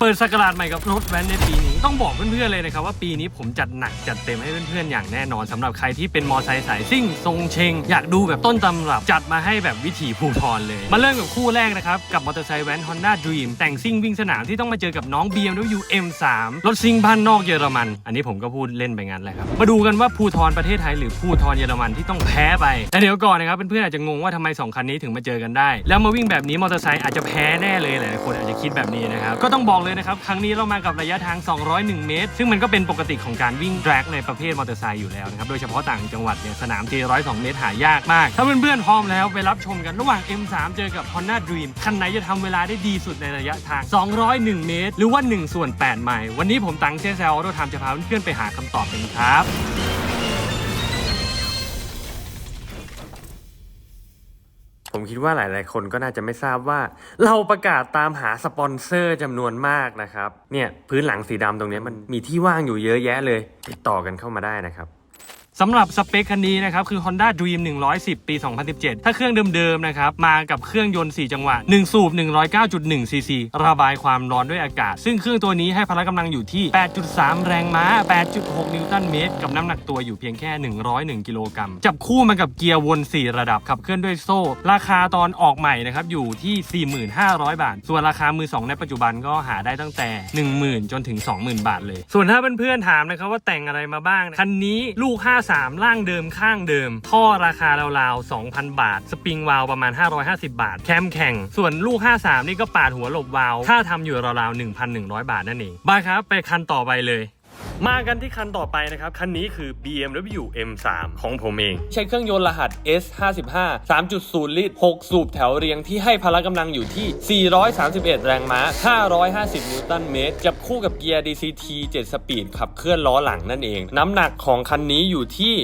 เปิดสกราชใหม่กับรถแวนในปีนี้ ต้องบอกเพื่อนๆเลยนะครับว่าปีนี้ผมจัดหนักจัดเต็มให้เพื่อนๆอย่างแน่นอนสำหรับใครที่เป็นมอไซค์สายซิ่งทรงเชง อยากดูแบบต้นตำรับ จัดมาให้แบบวิถีภูทรเลย มาเริ่มกับคู่แรกนะครับ กับมอเตอร์ไซค์แว้น Honda Dream แต่งซิ่งวิ่งสนามที่ต้องมาเจอกับน้อง BMW M3 รถซิ่งบ้านนอกเยอรมัน อันนี้ผมก็พูดเล่นไปงั้นแหละครับมาดูกันว่าภูทรประเทศไทยหรือภูทรเยอรมันที่ต้องแพ้ไปแต่เดี๋ยวก่อนนะครับเพื่อนๆอาจจะงงว่าทำไมสองคันนี้ถึงมาเจอกันได้ แล้วมาวิ่งแบบนี้มอเตอร์ไซค์อาจจะแพ้แน่เลยหลายๆคนอาจจะคิดแบบนี้นะครับก็ต้องบอกเลยนะครับครั้งนี้เรามากับระยะทาง 201 เมตร ซึ่งมันก็เป็นปกติของการวิ่งแดรกในประเภทมอเตอร์ไซค์อยู่แล้วนะครับโดยเฉพาะต่างจังหวัดเนี่ยสนามที102 เมตรหายากมาก ถ้าเพื่อนๆพร้อมแล้วไปรับชมกันระหว่าง M3 เจอกับ Honda Dream คันไหนจะทำเวลาได้ดีสุดในระยะทาง 201 เมตร หรือว่า1ส่วน8ไมล์วันนี้ผมตังเซซลออโรทามจะพาเพื่อนๆไปหาคำตอบกันครับ คิดว่าหลาย ๆ คนก็น่าจะไม่ทราบว่า เราประกาศตามหาสปอนเซอร์จำนวนมากนะครับ เนี่ยพื้นหลังสีดำตรงนี้มันมีที่ว่างอยู่เยอะแยะเลย ติดต่อกันเข้ามาได้นะครับ สำหรับสเปคคันนี้นะครับคือ Honda Dream 110 ปี 2017 ถ้าเครื่องเดิมๆนะครับมากับเครื่องยนต์ 4 จังหวะ 1 สูบ 109.1 ซีซีระบายความร้อนด้วยอากาศ ซึ่งเครื่องตัวนี้ให้พละกำลังอยู่ที่ 8.3 แรงม้า 8.6 นิวตันเมตร กับน้ำหนักตัวอยู่เพียงแค่ 101 กิโลกรัม จับคู่มากับเกียร์วน 4 ระดับขับเคลื่อนด้วยโซ่ ราคาตอนออกใหม่นะครับอยู่ที่ 45,000 บาท ส่วนราคามือ 2 ในปัจจุบันก็หาได้ตั้งแต่ 10,000 จนถึง 20,000 บาทเลย ส่วนถ้าเพื่อนๆถามนะครับว่าแต่งอะไรมาบ้างคันนี้ลูก3 ล่างเดิมข้างเดิม ท่อราคาราวๆ 2,000 บาท สปริงวาลประมาณ 550 บาท แคมแข่ง ส่วนลูก 53 นี่ก็ปาดหัวหลบวาลค่าทำอยู่ราวๆ 1,100 บาทนั่นเองบ้าครับ ไปคันต่อไปเลย มากันที่คันต่อไปนะครับ คันนี้คือ BMW M3 ของผมเอง ใช้เครื่องยนต์รหัส S55 3.0 ลิตร 6 สูบแถวเรียงที่ให้พละกำลังอยู่ที่ 431 แรงม้า 550 นิวตันเมตรจับคู่กับเกียร์ DCT 7 สปีดขับเคลื่อนล้อหลังนั่นเอง น้ำหนักของคันนี้อยู่ที่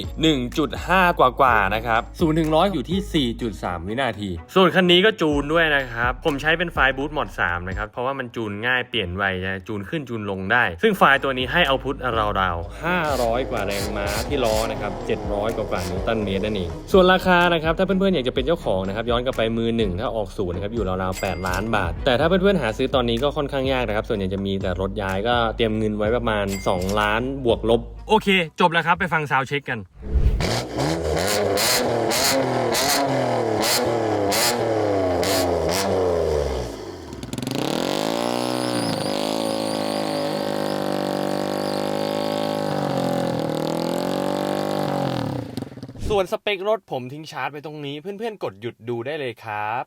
1.5 กว่ากว่าๆนะครับ0ถึง100อยู่ที่ 4.3 วินาที ส่วนคันนี้ก็จูนด้วยนะครับ ผมใช้เป็นไฟล์บูทมอด3นะครับ เพราะว่ามันจูนง่ายเปลี่ยนไวนะจูนขึ้นจูนลงได้ ซึ่งไฟล์ตัวนี้ให้เอาพุทราวๆ500 กว่าแรงม้าที่ล้อนะครับ 700กว่ากว่านิวตันเมตรนั่นเองส่วนราคานะครับถ้าเพื่อนๆอยากจะเป็นเจ้าของนะครับย้อนกลับไปมือหนึ่งถ้าออกศูนย์นะครับอยู่ราวๆ8ล้านบาท แต่ถ้าเพื่อนๆหาซื้อตอนนี้ก็ค่อนข้างยากนะครับส่วนใหญ่จะมีแต่รถย้ายก็เตรียมเงินไว้ประมาณ 2 ล้านบวกลบ โอเค จบแล้วครับไปฟังซาวเช็คกัน ส่วนสเปครถผมทิ้งชาร์จไว้ตรงนี้เพื่อนๆกดหยุดดูได้เลยครับ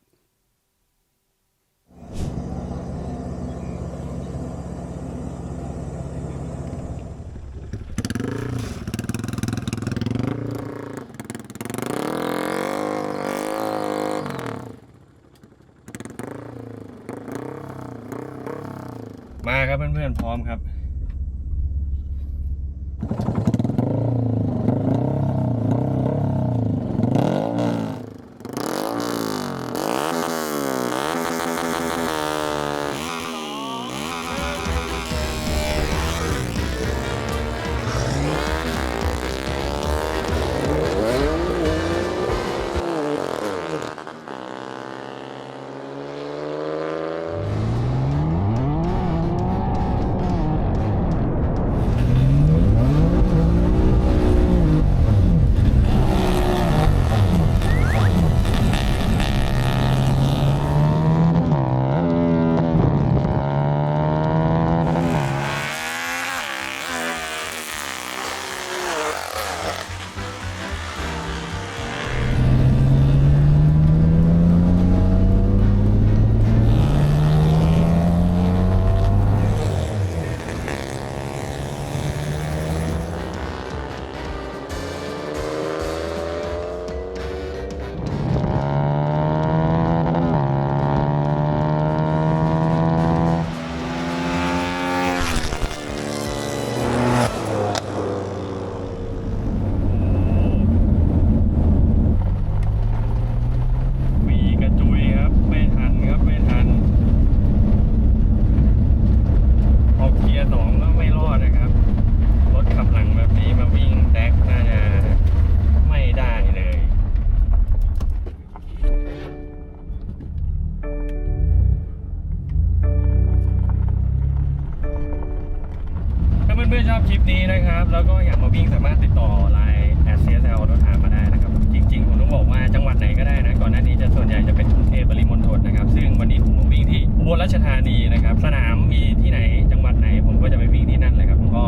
มาครับเพื่อนๆพร้อมครับ พื่อนๆชอบคลิปนี้นะครับ แล้วก็อยากมาวิ่งสามารถติดต่อไลน์แอสเซียสเอารถถามมาได้นะครับ จริงๆผมต้องบอกว่าจังหวัดไหนก็ได้นะ ก่อนหน้านี้จะส่วนใหญ่จะเป็นกรุงเทพปริมณฑลนะครับ ซึ่งวันนี้ผมมาวิ่งที่อุบลราชธานีนะครับ สนามมีที่ไหนจังหวัดไหนผมก็จะไปวิ่งที่นั่นเลยครับก็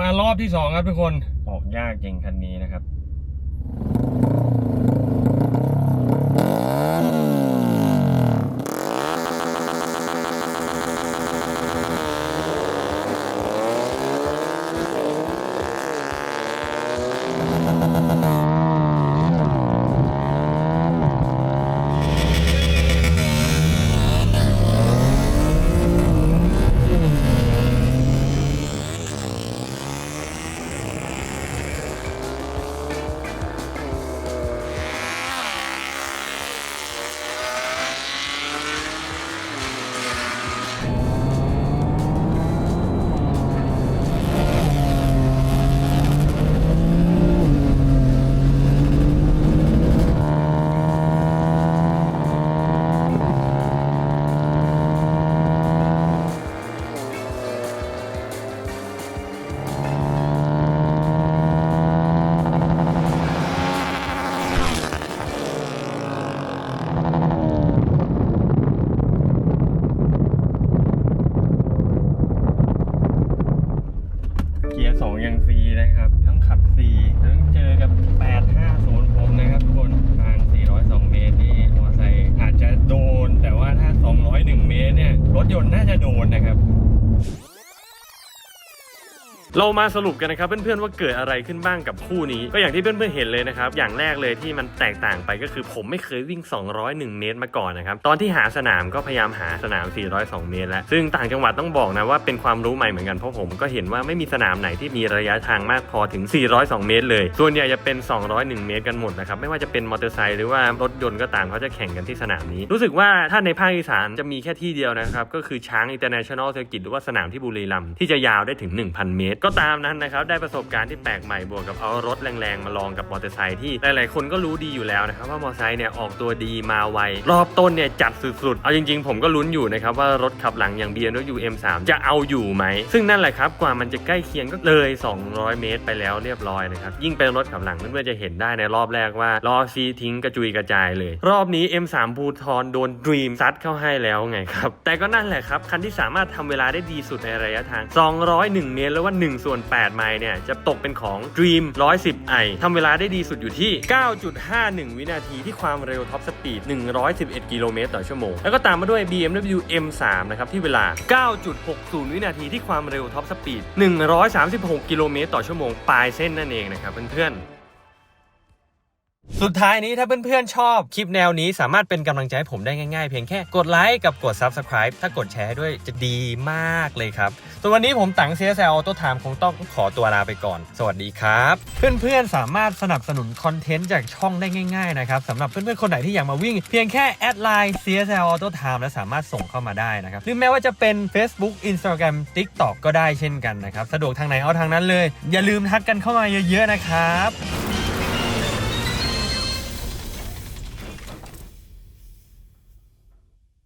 มารอบที่สองครับทุกคน ออกยากจริงคันนี้นะครับ เรามาสรุปกันนะครับเพื่อนๆว่าเกิดอะไรขึ้นบ้างกับคู่นี้ ก็อย่างที่เพื่อนๆเห็นเลยนะครับอย่างแรกเลยที่มันแตกต่างไปก็คือผมไม่เคยวิ่ง 201 เมตรมาก่อนนะครับตอนที่หาสนามก็พยายามหาสนาม 402 เมตรแล้วซึ่งต่างจังหวัดต้องบอกนะว่าเป็นความรู้ใหม่เหมือนกันเพราะผมก็เห็นว่าไม่มีสนามไหนที่มีระยะทางมากพอถึง 402 เมตร เลย ส่วนใหญ่จะเป็น 201 เมตรกันหมดนะครับไม่ว่าจะเป็นมอเตอร์ไซค์หรือว่ารถยนต์ก็ตามเขาจะแข่งกันที่สนามนี้ รู้สึกว่าถ้าในภาคอีสานจะมีแค่ที่เดียวนะครับก็คือช้าง International Circuit หรือว่าสนามที่บุรีรัมย์ที่จะยาวได้ถึง 1,000 เมตรก็ตามนั้นนะครับได้ประสบการณ์ที่แปลกใหม่บวกกับเอารถแรงๆมาลองกับมอเตอร์ไซค์ที่หลายๆคนก็รู้ดีอยู่แล้วนะครับว่ามอเตอร์ไซค์เนี่ยออกตัวดีมาไวรอบต้นเนี่ยจัดสุดๆ เอาจริงๆ ผมก็ลุ้นอยู่นะครับว่ารถขับหลังอย่าง BMW M3 จะเอาอยู่ไหม ซึ่งนั่นแหละครับกว่ามันจะใกล้เคียงก็เลย 200 เมตรไปแล้วเรียบร้อยนะครับยิ่งเป็นรถขับหลังเพื่อนๆจะเห็นได้ในรอบแรกว่าล้อซีทิ้งกระจุยกระจายเลย รอบนี้ M3 ภูทรโดน Dream ซัดเข้าให้แล้วไงครับแต่ก็นั่นแหละครับคันที่สามารถทำเวลาได้ดีสุดในระยะทาง 201 เมตรแล้วว่า1ส่วน 8 ไมล์เนี่ย จะตกเป็นของ Dream 110i ทำเวลาได้ดีสุดอยู่ที่ 9.51 วินาทีที่ความเร็วท็อปสปีด 111 กิโลเมตรต่อชั่วโมง แล้วก็ตามมาด้วย BMW M3 นะครับ ที่เวลา 9.60 วินาทีที่ความเร็วท็อปสปีด 136 กิโลเมตรต่อชั่วโมงปลายเส้นนั่นเองนะครับเพื่อนๆ สุดท้ายนี้ถ้าเพื่อนๆชอบคลิปแนวนี้สามารถเป็นกำลังใจให้ผมได้ง่ายๆ เพียงแค่กดไลค์กับกด Subscribe ถ้ากดแชร์ด้วยจะดีมากเลยครับส่วนวันนี้ผมตัง CSL Auto Time คงต้องขอตัวลาไปก่อน สวัสดีครับ เพื่อนๆสามารถสนับสนุนคอนเทนต์จากช่องได้ง่ายๆนะครับสำหรับเพื่อนๆคนไหนที่อยากมาวิ่ง เพียงแค่แอดไลน์ CSL Auto Time และสามารถส่งเข้ามาได้นะครับหรือแม้ว่าจะเป็น Facebook Instagram TikTok ก็ได้เช่นกันนะครับสะดวกทางไหนเอาทางนั้นเลย อย่าลืมทักกันเข้ามาเยอะ ๆนะครับ